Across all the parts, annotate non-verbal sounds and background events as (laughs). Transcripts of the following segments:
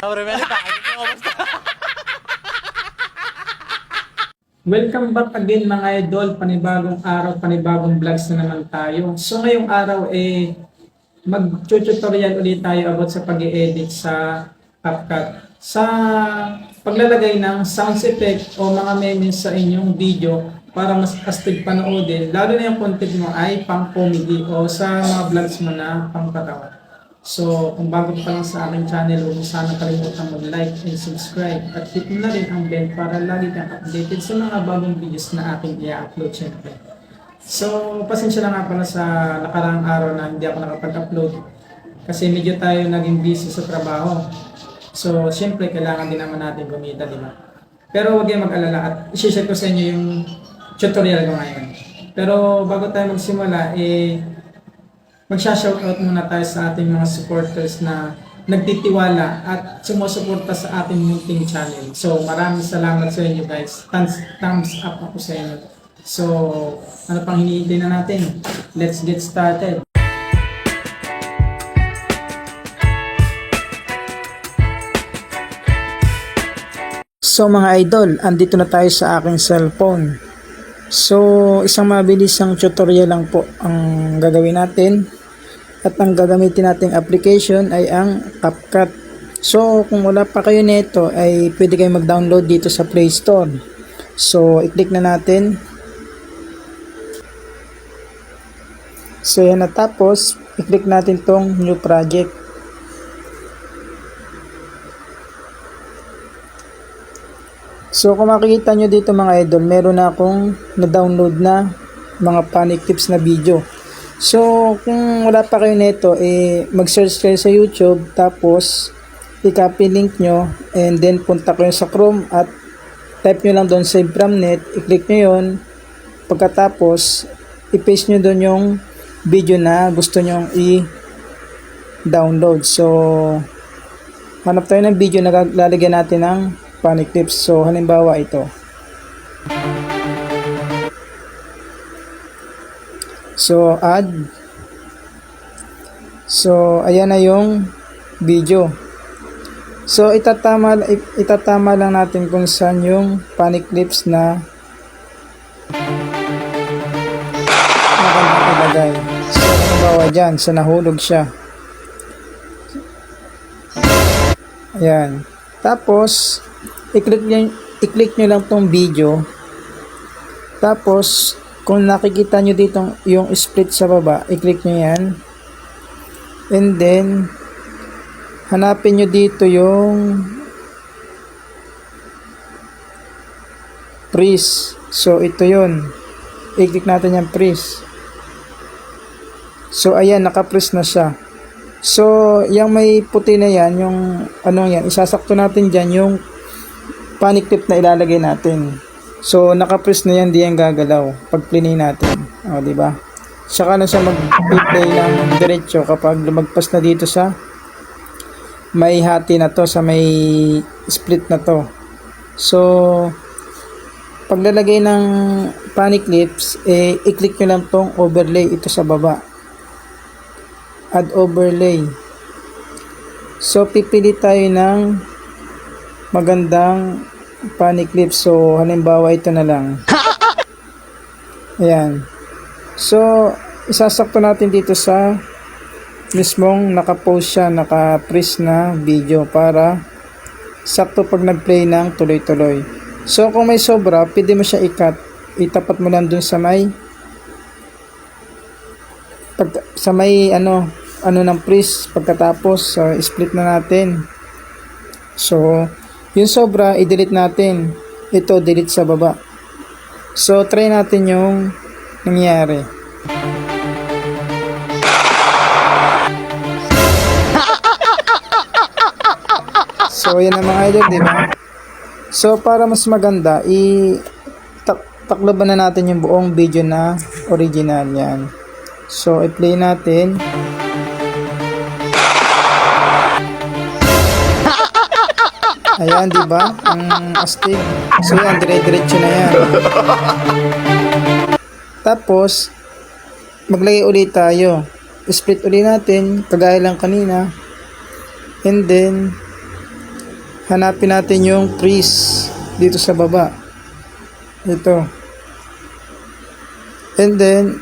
Sobre medio, ¿cómo está? Welcome back again mga idol, panibagong araw, panibagong vlogs na naman tayo. So ngayong araw eh mag-tutorial ulit tayo about sa pag edit sa CapCut. Sa paglalagay ng sound effect o mga memes sa inyong video para mas astig panoodin, lalo na yung content mo ay pang comedy o sa mga vlogs mo na pang patawa. So, kung bago pa lang sa aking channel, huwag sana kalimutan mag-like and subscribe at hit na rin ang bell para lagi kang updated sa mga bagong videos na ating i-upload syempre. So, pasensya na nga pala sa nakaraang araw na hindi ako nakapag-upload kasi medyo tayo naging busy sa trabaho. So, syempre, kailangan din naman natin kumita, di ba? Pero huwag kayong mag-alala at isi-share ko sa inyo yung tutorial ko ngayon. Pero bago tayo magsimula, eh, magsha-shoutout muna tayo sa ating mga supporters na nagtitiwala at sumusuporta sa ating munting channel. So, maraming salamat sa inyo guys. Thumbs, thumbs up ako sa inyo. So, ano pang hinihintay na natin? Let's get started. So mga idol, andito na tayo sa aking cellphone. So, isang mabilisang tutorial lang po ang gagawin natin. At ang gagamitin nating application ay ang CapCut. So, kung wala pa kayo nito, ay pwede kayo mag-download dito sa Play Store. So, i-click na natin. So, yan na tapos, i-click natin tong new project. So kung makikita nyo dito mga idol, meron na akong na-download na mga panic tips na video. So kung wala pa kayo nito, eh, mag-search kayo sa YouTube, tapos i-copy link nyo, and then punta kayo sa Chrome at type nyo lang doon save from i-click nyo yun, pagkatapos i-paste nyo doon yung video na gusto nyo i-download. So hanap tayo ng video na lalagyan natin ng panic tips. So, halimbawa ito. So, add. So, ayan na yung video. So, itatama, itatama lang natin kung saan yung panic clips na ilagay. So, halimbawa dyan, sa nahulog siya. Ayan. Tapos, i-click nyo, i-click nyo lang tong video. Tapos, kung nakikita nyo dito yung split sa baba, i-click nyo yan. And then, hanapin nyo dito yung freeze. So, ito yun. I-click natin yung freeze. So, ayan, naka-freeze na siya. So, yung may puti na yan, yung ano yan, isasakto natin dyan yung panic tip na ilalagay natin. So, naka-press na yan, di yan gagalaw pag play natin. O, di ba? Saka na siya mag-play ng diretso kapag lumagpas na dito sa may hati na to, sa may split na to. So, paglalagay ng panic clips, eh, i-click nyo lang tong overlay ito sa baba add overlay. So, pipili tayo ng magandang panic clip. So, halimbawa ito na lang. (laughs) Ayan. So, isasakto natin dito sa mismong nakapost siya, naka-press na video para sakto pag nag-play ng tuloy-tuloy. So, kung may sobra, pwede mo siya i-cut. Itapat mo lang dun sa may pag, sa may ano ano ng freeze pagkatapos uh, split na natin so yung sobra i-delete natin. Ito delete sa baba. So try natin yung nangyari so yan ang mga idol di ba? So para mas maganda i tak takloban na natin yung buong video na original yan. So, i-play natin. Ayan, di ba? Ang astig. So, yan, dire-diretso na yan. Tapos, maglagay ulit tayo. Split ulit natin, kagaya lang kanina. And then, hanapin natin yung crease dito sa baba. Ito. And then,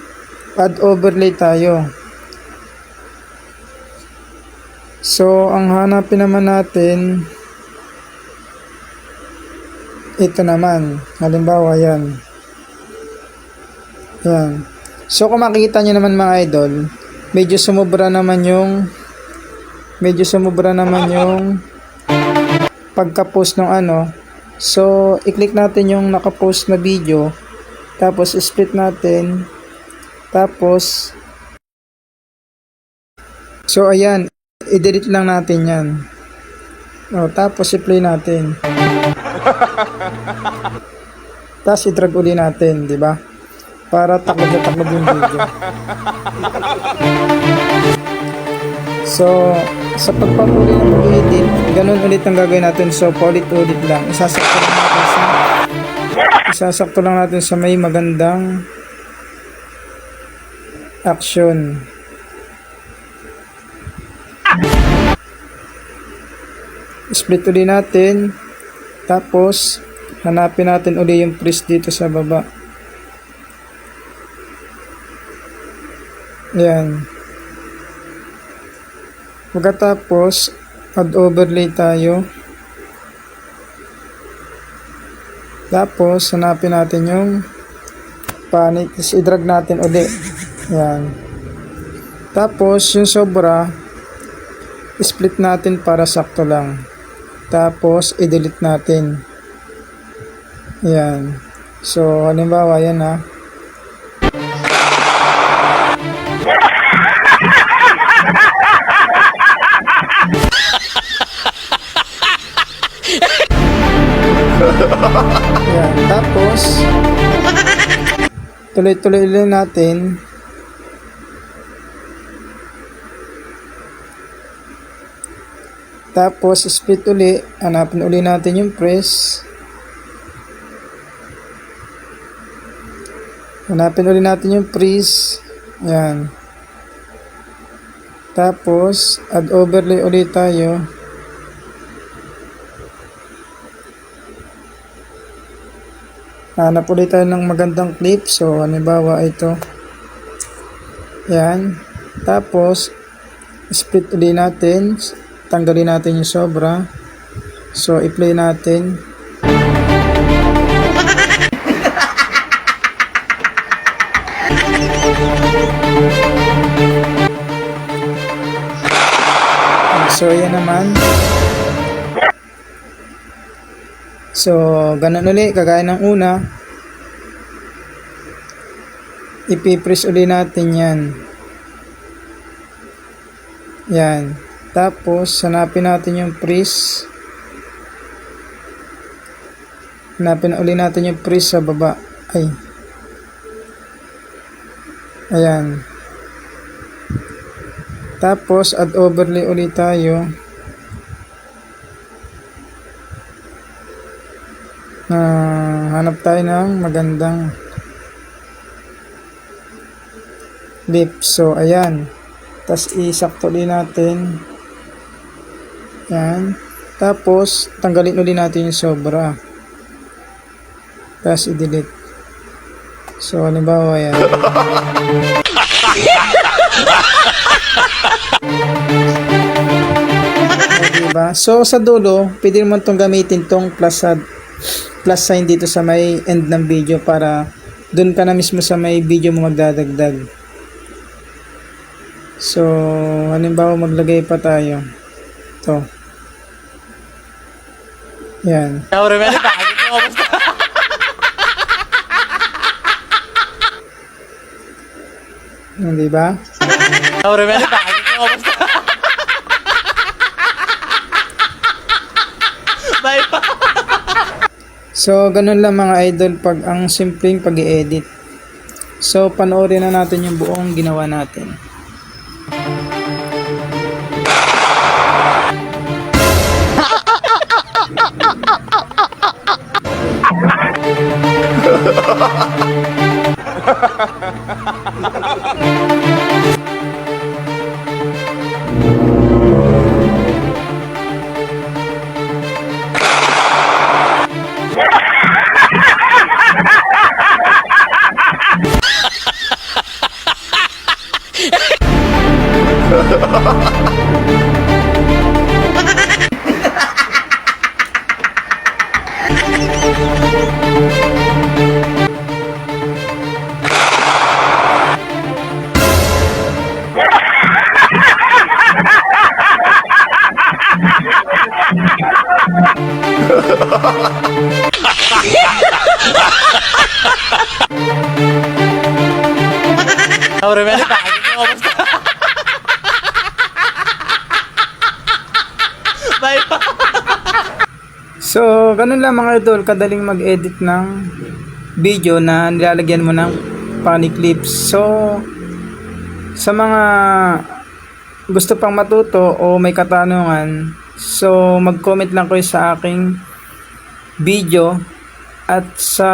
add overlay tayo. So, ang hanapin naman natin, ito naman. Halimbawa, yan. Yan. So, kung makikita nyo naman mga idol, medyo sumubra naman yung medyo sumubra naman yung pagka-post ng ano. So, i-click natin yung naka-post na video. Tapos, split natin. Tapos, so, ayan. I-delete lang natin yan. O, tapos, i-play natin. (laughs) Tapos, i-drag uli natin, di ba? Para taklob na taklob yung video. So, sa pagpapuli ng pag-edit, ganun ulit ang gagawin natin. So, paulit-ulit lang. Isasakto lang natin sa isasakto lang natin sa may magandang action. Split uli natin. Tapos, hanapin natin uli yung priest dito sa baba. Yan. Pagkatapos, add overlay tayo. Tapos, hanapin natin yung panit. Tapos, i-drag natin uli. Yan. Tapos, yung sobra, split natin para sakto lang. Tapos, i-delete natin. Yan. So, halimbawa, yan ha. Yan. Tapos, tuloy-tuloy lang natin. Tapos, split uli. Hanapin uli natin yung press. Hanapin uli natin yung press. Yan. Tapos, add overlay ulit tayo. Hanap ulit tayo ng magandang clip. So, halimbawa ito. Yan. Tapos, split ulit natin. Tanggalin natin yung sobra. So, i-play natin. So, ganun uli, kagaya ng una. Ipipress uli natin yan. Yan. Tapos, hanapin natin yung press. Hanapin uli natin yung press sa baba. Ay. Ayan. Tapos, add overlay ulit tayo. Hanap tayo ng magandang lip. So, ayan. Tapos, isakto ulit natin. Yan. Tapos, tanggalin ulit natin yung sobra. Tapos, i-delete. So, halimbawa yan. (laughs) O, diba? So, sa dulo, pwede naman itong gamitin tong plus, sa- plus sign dito sa may end ng video para dun ka na mismo sa may video mo magdadagdag. So, halimbawa maglagay pa tayo. To. Yan. Ciao Rebelde, bakit ko kamusta? Yan, di ba? Bye. So, ganun lang mga idol pag ang simpleng pag edit So, panoorin na natin yung buong ginawa natin. Ha ha ha ha! Ahora me So, ganun lang mga idol, kadaling mag-edit ng video na nilalagyan mo ng funny clips. So, sa mga gusto pang matuto o may katanungan, so mag-comment lang kayo sa aking video at sa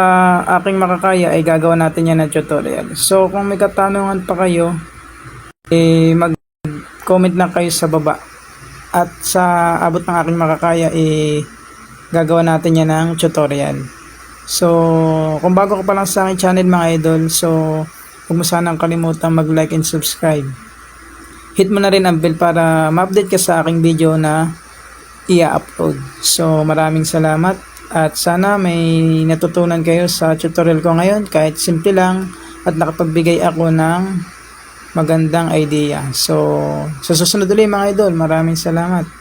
aking makakaya ay gagawa natin yan ng tutorial. So, kung may katanungan pa kayo, eh, mag-comment lang kayo sa baba. At sa abot ng aking makakaya, eh, gagawa natin yan ng tutorial. So, kung bago ka pa lang sa aking channel mga idol, so, huwag mo sanang kalimutang mag-like and subscribe. Hit mo na rin ang bell para ma-update ka sa aking video na i-upload. So, maraming salamat at sana may natutunan kayo sa tutorial ko ngayon kahit simple lang at nakapagbigay ako ng magandang idea. So, sa susunod ulit mga idol, maraming salamat.